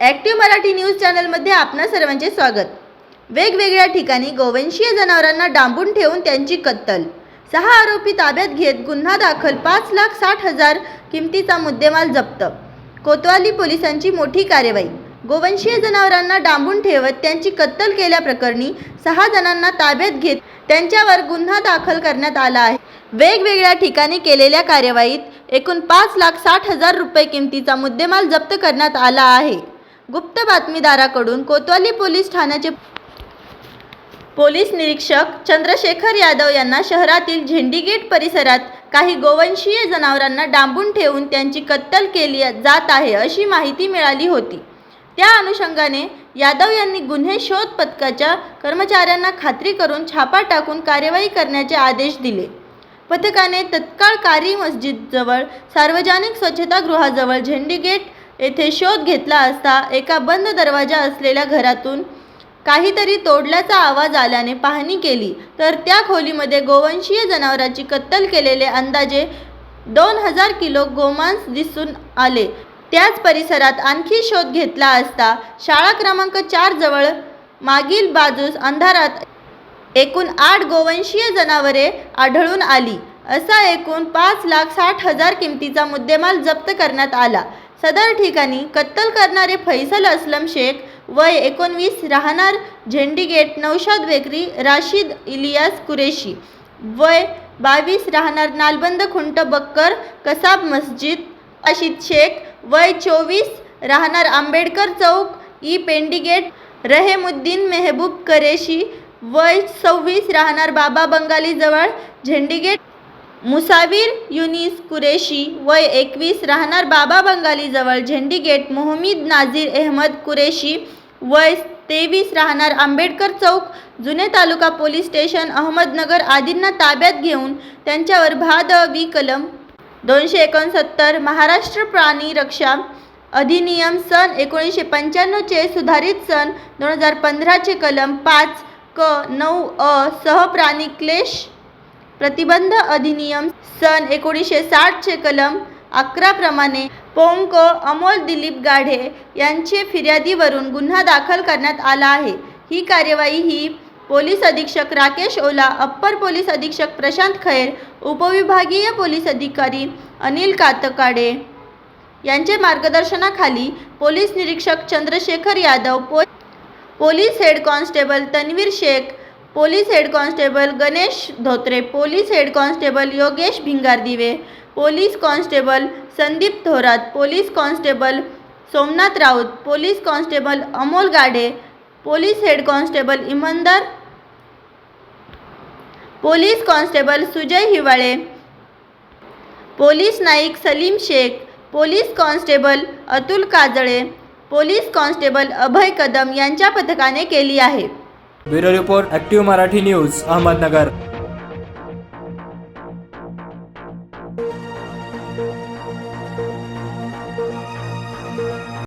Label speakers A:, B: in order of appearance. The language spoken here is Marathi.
A: ॲक्टिव्ह मराठी न्यूज चॅनलमध्ये आपणा सर्वांचे स्वागत. वेगवेगळ्या ठिकाणी गोवंशीय जनावरांना डांबून ठेवून त्यांची कत्तल. सहा आरोपी ताब्यात घेत गुन्हा दाखल पाच लाख साठ हजार किमतीचा मुद्देमाल जप्त. कोतवाली पोलिसांची मोठी कार्यवाही. गोवंशीय जनावरांना डांबून ठेवत त्यांची कत्तल केल्याप्रकरणी सहा जणांना ताब्यात घेत त्यांच्यावर गुन्हा दाखल करण्यात आला आहे. वेगवेगळ्या ठिकाणी केलेल्या कार्यवाहीत एकूण पाच लाख साठ हजार रुपये किमतीचा मुद्देमाल जप्त करण्यात आला आहे. गुप्त बातमीदाराकडून कोतवाली पोलीस ठाण्याचे पोलीस निरीक्षक चंद्रशेखर यादव यांना शहरातील झेंडीगेट परिसरात काही गोवंशीय जनावरांना डांबून ठेवून त्यांची कत्तल केली जात आहे अशी माहिती मिळाली होती. त्या अनुषंगाने यादव यांनी गुन्हे शोध पथकाच्या कर्मचाऱ्यांना खात्री करून छापा टाकून कार्यवाही करण्याचे आदेश दिले. पथकाने तत्काळ कारी मस्जिदजवळ सार्वजनिक स्वच्छतागृहाजवळ झेंडीगेट येथे शोध घेतला असता एका बंद दरवाजा असलेल्या घरातून काहीतरी तोडल्याचा आवाज आल्याने पाहणी केली. तर त्या खोलीमध्ये गोवंशीय जनावराची कत्तल केलेले अंदाजे दोन हजार किलो गोमांस दिसून आले. त्याच परिसरात आणखी शोध घेतला असता शाळा क्रमांक चार जवळ मागील बाजूस अंधारात एकूण आठ गोवंशीय जनावरे आढळून आली. असा एकूण पाच लाख साठ हजार किमतीचा मुद्देमाल जप्त करण्यात आला. सदर ठिकाणी कत्तल करणारे फैसल असलम शेख वय एकोणवीस राहणार झेंडीगेट नौशाद बेकरी राशीद इलियास कुरेशी. वय बावीस राहणार नालबंद खुंट बक्कर कसाब मस्जिद. राशीद शेख वय चोवीस राहणार आंबेडकर चौक ई पेंडिगेट रहेमुद्दीन मेहबूब करेशी वय सव्वीस राहणार बाबा बंगालीजवळ झेंडीगेट मुसावीर युनिस कुरेशी वय एकवीस राहणार बाबा बंगालीजवळ झेंडीगेट मोहम्मद नाझीर अहमद कुरेशी वय तेवीस राहणार आंबेडकर चौक जुने तालुका पोलीस स्टेशन अहमदनगर आदींना ताब्यात घेऊन त्यांच्यावर भाद वी कलम दोनशे एकोणसत्तर महाराष्ट्र प्राणी रक्षा अधिनियम सन एकोणीसशे पंच्याण्णवचे सुधारित सन दोन हजार पंधराचे कलम पाच क नऊ अ सह प्राणी क्लेश प्रतिबंध अधिनियम सन एकोणीसशे साठचे कलम अकराप्रमाणे पोंक अमोल दिलीप गाढे यांचे फिर्यादीवरून गुन्हा दाखल करण्यात आला आहे. ही कार्यवाही ही पोलीस अधीक्षक राकेश ओला अप्पर पोलीस अधीक्षक प्रशांत खैर उपविभागीय पोलीस अधिकारी अनिल कातकाडे यांचे मार्गदर्शनाखाली पोलीस निरीक्षक चंद्रशेखर यादव पो police head constable Tanveer Shaikh police head constable Ganesh Dhotre police head constable Yogesh Bhingardive police constable Sandeep Thorat police constable Somnath Raut police constable Amol Gadhe police head constable Imandar police constable Sujay Hiwale police Naik Salim Shaikh police constable Atul Kajale police constable Abhay Kadam यांच्या पथकाने केली आहे.
B: Bureau report active Marathi news Ahmednagar.